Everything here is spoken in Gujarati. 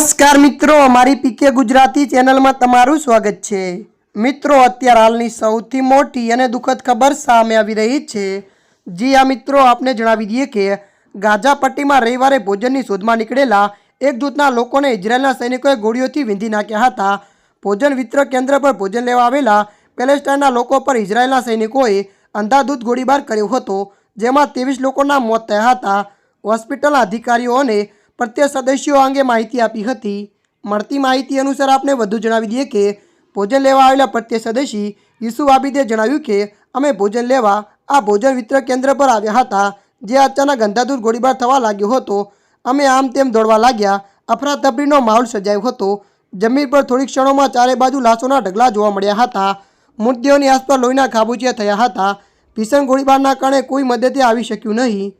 નમસ્કાર મિત્રો મારી પીકે ગુજરાતી ચેનલમાં તમારું સ્વાગત છે. મિત્રો, અત્યારે હાલની સૌથી મોટી અને દુઃખદ ખબર સામે આવી રહી છે. જી આ મિત્રો, આપને જણાવી દઈએ કે ગાઝા પટ્ટીમાં રવિવારે ભોજનની શોધમાં નીકળેલા એક જૂથના લોકોને ઇઝરાયેલના સૈનિકોએ ગોળીઓથી વીંધી નાખ્યા હતા. ભોજન વિતરણ કેન્દ્ર પર ભોજન લેવા આવેલા પેલેસ્ટાઇનના લોકો પર ઇઝરાયેલના સૈનિકોએ અંધાધૂત ગોળીબાર કર્યો હતો, જેમાં ત્રેવીસ લોકોના મોત થયા હતા. હોસ્પિટલના અધિકારીઓ અને પ્રત્યેક સદસ્યો અંગે માહિતી આપી હતી. મળતી માહિતી અનુસાર આપણે વધુ જણાવી દઈએ કે, ભોજન લેવા આવેલા પ્રત્યે સદસ્ય યુસુફ આબિદે જણાવ્યું કે, અમે ભોજન લેવા આ ભોજન વિતરણ કેન્દ્ર પર આવ્યા હતા, જે અચાનક ગંધાધૂર ગોળીબાર થવા લાગ્યો હતો. અમે આમ તેમ દોડવા લાગ્યા. અફરાતફરીનો માહોલ સર્જાયો હતો. જમીન પર થોડીક ક્ષણોમાં ચારે બાજુ લાશોના ઢગલા જોવા મળ્યા હતા. મૃતદેહોની આસપાસ લોહીના ખાબુચિયા થયા હતા. ભીષણ ગોળીબારના કારણે કોઈ મદદે આવી શક્યું નહીં.